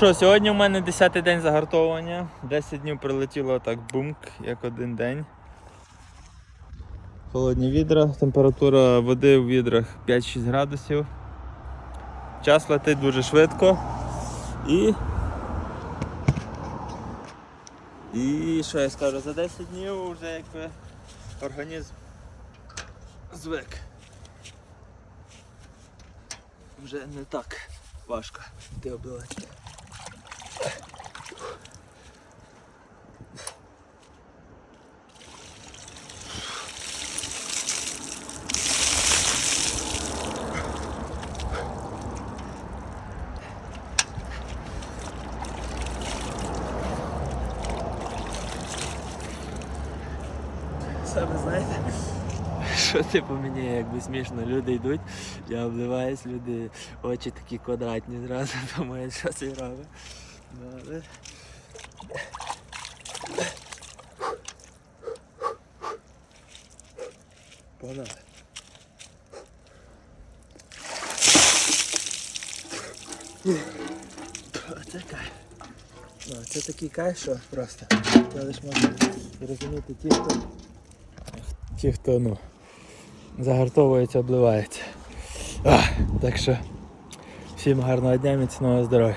Що, сьогодні у мене 10-й день загартовування. 10 днів прилетіло так бумк, як один день. Холодні відра, температура води в відрах 5-6 градусів. Час летить дуже швидко. І. І що я скажу, за 10 днів вже якби організм звик. Вже не так важко йти обливати. Саме знаєте, що типу мені якби смішно, люди йдуть, я обливаюсь, люди очі такі квадратні зразу, думають, що це робить. Але... Погнали. Оце кайф. Це такий кайф, що просто. Я лише можу розуміти ті, хто ті, хто ну, загартовується, обливається. А, так що всім гарного дня, міцного здоров'я.